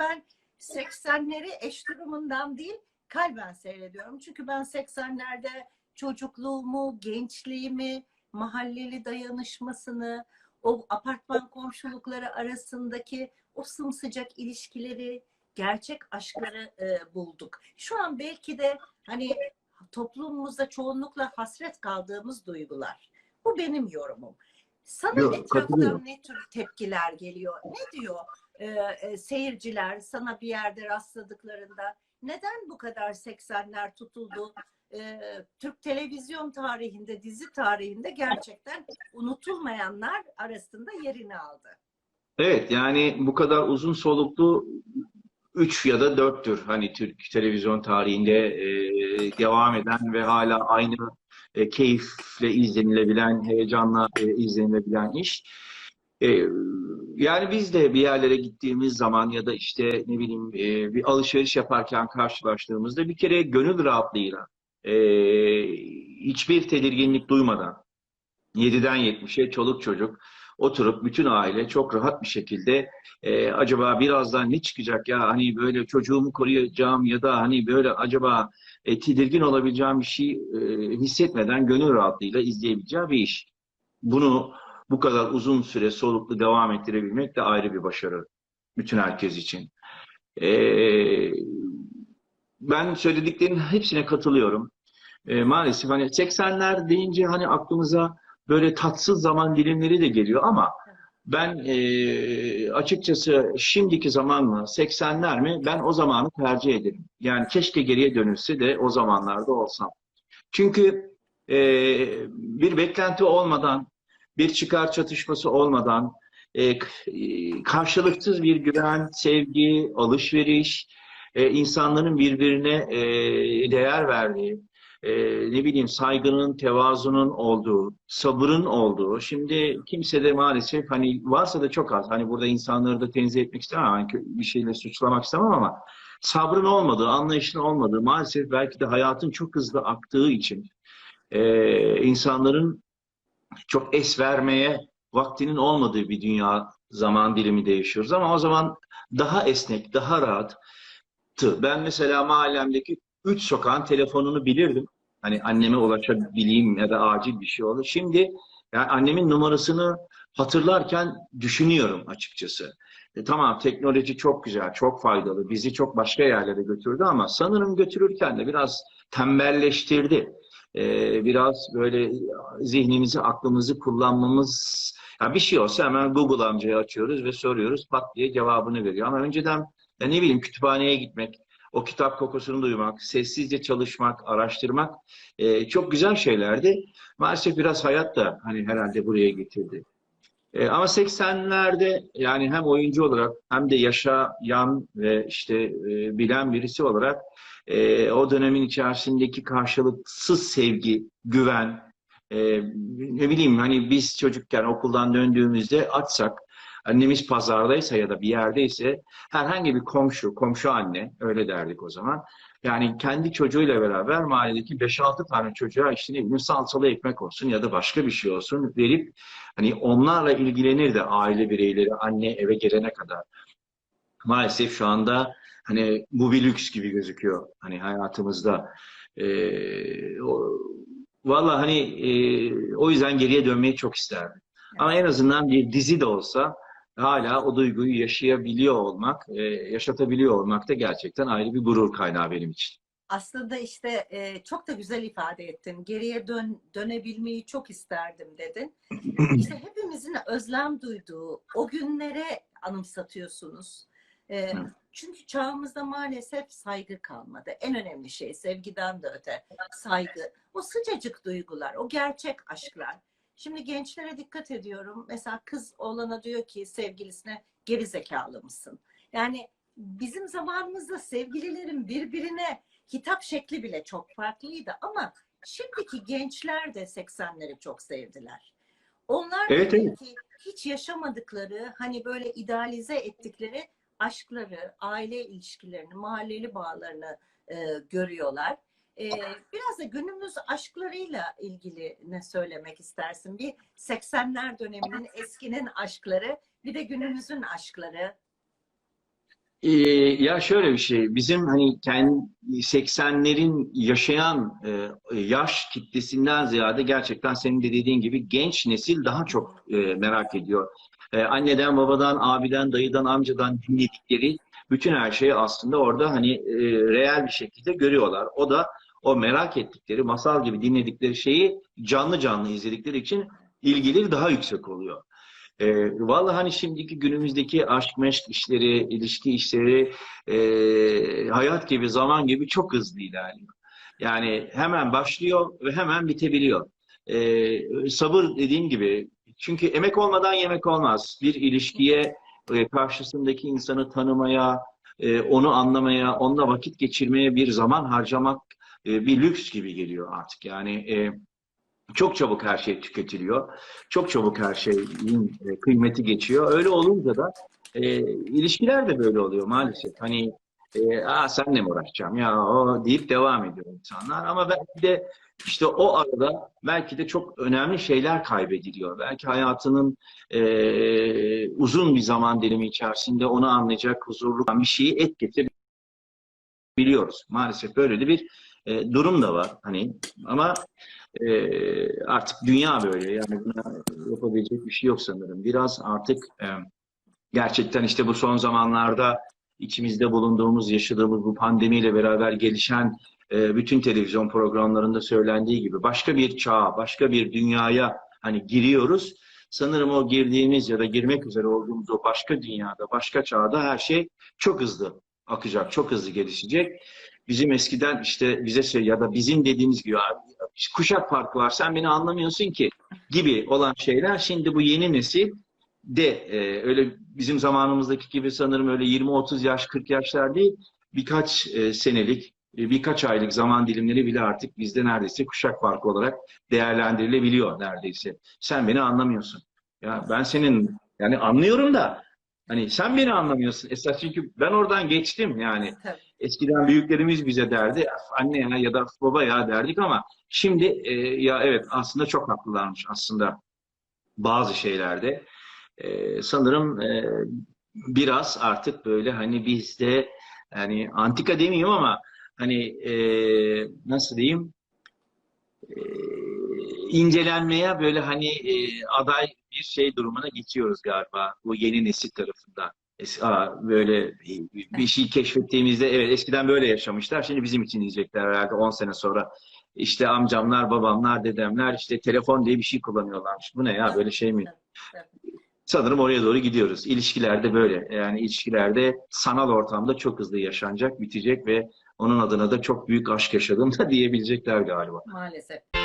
ben 80'leri eş durumundan değil kalben seyrediyorum. Çünkü ben 80'lerde çocukluğumu, gençliğimi, mahalleli dayanışmasını, o apartman komşulukları arasındaki o sımsıcak ilişkileri, gerçek aşkları e, bulduk. Şu an belki de hani toplumumuzda çoğunlukla hasret kaldığımız duygular. Bu benim yorumum. Sana Yok, etraftan ne tür tepkiler geliyor? Ne diyor e, e, seyirciler sana bir yerde rastladıklarında? Neden bu kadar 80'ler tutuldu? E, Türk televizyon tarihinde, dizi tarihinde gerçekten unutulmayanlar arasında yerini aldı. Evet yani bu kadar uzun soluklu 3 ya da 4'tür hani Türk televizyon tarihinde e, devam eden ve hala aynı e, keyifle izlenilebilen, heyecanla e, izlenilebilen iş. E, yani biz de bir yerlere gittiğimiz zaman ya da işte ne bileyim e, bir alışveriş yaparken karşılaştığımızda bir kere gönül rahatlığıyla e, hiçbir tedirginlik duymadan 7'den 70'e çoluk çocuk oturup bütün aile çok rahat bir şekilde e, acaba birazdan ne çıkacak ya hani böyle çocuğumu koruyacağım ya da hani böyle acaba e, tedirgin olabileceğim bir şey e, hissetmeden gönül rahatlığıyla izleyebileceği bir iş. Bunu bu kadar uzun süre soluklu devam ettirebilmek de ayrı bir başarı bütün herkes için. E, ben söylediklerinin hepsine katılıyorum. E, maalesef hani 80'ler deyince hani aklımıza böyle tatsız zaman dilimleri de geliyor ama ben e, açıkçası şimdiki zaman mı 80'ler mi ben o zamanı tercih ederim. Yani keşke geriye dönülse de o zamanlarda olsam. Çünkü e, bir beklenti olmadan, bir çıkar çatışması olmadan, e, karşılıksız bir güven, sevgi, alışveriş, e, insanların birbirine e, değer verdiği, e, ne bileyim saygının, tevazunun olduğu, sabırın olduğu. Şimdi kimse de maalesef hani varsa da çok az. Hani burada insanları da tenzih etmek istemem. Hani bir şeyle suçlamak istemem ama sabrın olmadığı, anlayışın olmadığı maalesef belki de hayatın çok hızlı aktığı için e, insanların çok es vermeye vaktinin olmadığı bir dünya zaman dilimi yaşıyoruz. Ama o zaman daha esnek, daha rahat. Ben mesela mahallemdeki üç sokağın telefonunu bilirdim. Hani anneme ulaşabileyim ya da acil bir şey olur. Şimdi yani annemin numarasını hatırlarken düşünüyorum açıkçası. E, tamam teknoloji çok güzel, çok faydalı. Bizi çok başka yerlere götürdü ama sanırım götürürken de biraz tembelleştirdi. E, biraz böyle zihnimizi, aklımızı kullanmamız ya bir şey olsa hemen Google amcayı açıyoruz ve soruyoruz. Pat diye cevabını veriyor. Ama önceden ya ne bileyim kütüphaneye gitmek, o kitap kokusunu duymak, sessizce çalışmak, araştırmak e, çok güzel şeylerdi. Maalesef biraz hayat da hani herhalde buraya getirdi. E, ama 80'lerde yani hem oyuncu olarak hem de yaşayan ve işte e, bilen birisi olarak e, o dönemin içerisindeki karşılıksız sevgi, güven, e, ne bileyim hani biz çocukken okuldan döndüğümüzde açsak, annemiz pazardaysa ya da bir yerdeyse herhangi bir komşu, komşu anne öyle derdik o zaman. Yani kendi çocuğuyla beraber mahalledeki 5-6 tane çocuğa işte ne bileyim salçalı ekmek olsun ya da başka bir şey olsun verip hani onlarla ilgilenir de aile bireyleri anne eve gelene kadar. Maalesef şu anda hani bu bir lüks gibi gözüküyor hani hayatımızda. Ee, o, Valla hani e, o yüzden geriye dönmeyi çok isterdim. Ama en azından bir dizi de olsa hala o duyguyu yaşayabiliyor olmak, e, yaşatabiliyor olmak da gerçekten ayrı bir gurur kaynağı benim için. Aslında işte e, çok da güzel ifade ettin. Geriye dön, dönebilmeyi çok isterdim dedin. İşte hepimizin özlem duyduğu o günlere anımsatıyorsunuz. E, Evet. Çünkü çağımızda maalesef saygı kalmadı. En önemli şey sevgiden de öte saygı. O sıcacık duygular, o gerçek aşklar. Şimdi gençlere dikkat ediyorum. Mesela kız oğlana diyor ki sevgilisine geri zekalı mısın? Yani bizim zamanımızda sevgililerin birbirine hitap şekli bile çok farklıydı ama şimdiki gençler de 80'leri çok sevdiler. Onlar Evet, evet. belki hiç yaşamadıkları, hani böyle idealize ettikleri aşkları, aile ilişkilerini, mahalleli bağlarını e, görüyorlar. E, biraz da günümüz aşklarıyla ilgili ne söylemek istersin? Bir 80'ler döneminin eskinin aşkları, bir de günümüzün aşkları. Ee, ya şöyle bir şey, bizim hani kendi 80'lerin yaşayan e, yaş kitlesinden ziyade gerçekten senin de dediğin gibi genç nesil daha çok e, merak ediyor. E, anneden, babadan, abiden, dayıdan, amcadan dinledikleri bütün her şeyi aslında orada hani e, reel bir şekilde görüyorlar. O da o merak ettikleri, masal gibi dinledikleri şeyi canlı canlı izledikleri için ilgileri daha yüksek oluyor. E, vallahi hani şimdiki günümüzdeki aşk meşk işleri, ilişki işleri e, hayat gibi, zaman gibi çok hızlı ilerliyor. Yani hemen başlıyor ve hemen bitebiliyor. E, sabır dediğim gibi, çünkü emek olmadan yemek olmaz. Bir ilişkiye, e, karşısındaki insanı tanımaya, e, onu anlamaya, onunla vakit geçirmeye bir zaman harcamak e, bir lüks gibi geliyor artık. Yani çok çabuk her şey tüketiliyor. Çok çabuk her şeyin kıymeti geçiyor. Öyle olunca da ilişkiler de böyle oluyor maalesef. Hani e, Aa, senle mi uğraşacağım ya o deyip devam ediyor insanlar. Ama belki de işte o arada belki de çok önemli şeyler kaybediliyor. Belki hayatının e, uzun bir zaman dilimi içerisinde onu anlayacak huzurlu bir şeyi et getirebiliyoruz. Maalesef böyle de bir e, durum da var. Hani ama e, artık dünya böyle yani buna yapabilecek bir şey yok sanırım. Biraz artık e, gerçekten işte bu son zamanlarda içimizde bulunduğumuz, yaşadığımız bu pandemiyle beraber gelişen e, bütün televizyon programlarında söylendiği gibi başka bir çağa, başka bir dünyaya hani giriyoruz. Sanırım o girdiğimiz ya da girmek üzere olduğumuz o başka dünyada, başka çağda her şey çok hızlı akacak, çok hızlı gelişecek. Bizim eskiden işte bize şey ya da bizim dediğimiz gibi kuşak farkı var sen beni anlamıyorsun ki gibi olan şeyler şimdi bu yeni nesil de e, öyle bizim zamanımızdaki gibi sanırım öyle 20-30 yaş 40 yaşlar değil birkaç e, senelik e, birkaç aylık zaman dilimleri bile artık bizde neredeyse kuşak farkı olarak değerlendirilebiliyor neredeyse. Sen beni anlamıyorsun. Ya ben senin yani anlıyorum da hani sen beni anlamıyorsun. Esas çünkü ben oradan geçtim yani. Tabii. Eskiden büyüklerimiz bize derdi anne ya ya da baba ya derdik ama şimdi e, ya evet aslında çok haklılarmış aslında bazı şeylerde. E, sanırım e, biraz artık böyle hani bizde yani antika demeyeyim ama hani e, nasıl diyeyim e, incelenmeye böyle hani aday bir şey durumuna geçiyoruz galiba bu yeni nesil tarafından. Aa, böyle bir şey keşfettiğimizde evet eskiden böyle yaşamışlar. Şimdi bizim için diyecekler herhalde 10 sene sonra. İşte amcamlar, babamlar, dedemler işte telefon diye bir şey kullanıyorlarmış. Bu ne ya böyle şey mi? Sanırım oraya doğru gidiyoruz. İlişkilerde böyle. Yani ilişkilerde sanal ortamda çok hızlı yaşanacak, bitecek ve onun adına da çok büyük aşk yaşadım da diyebilecekler galiba. Maalesef.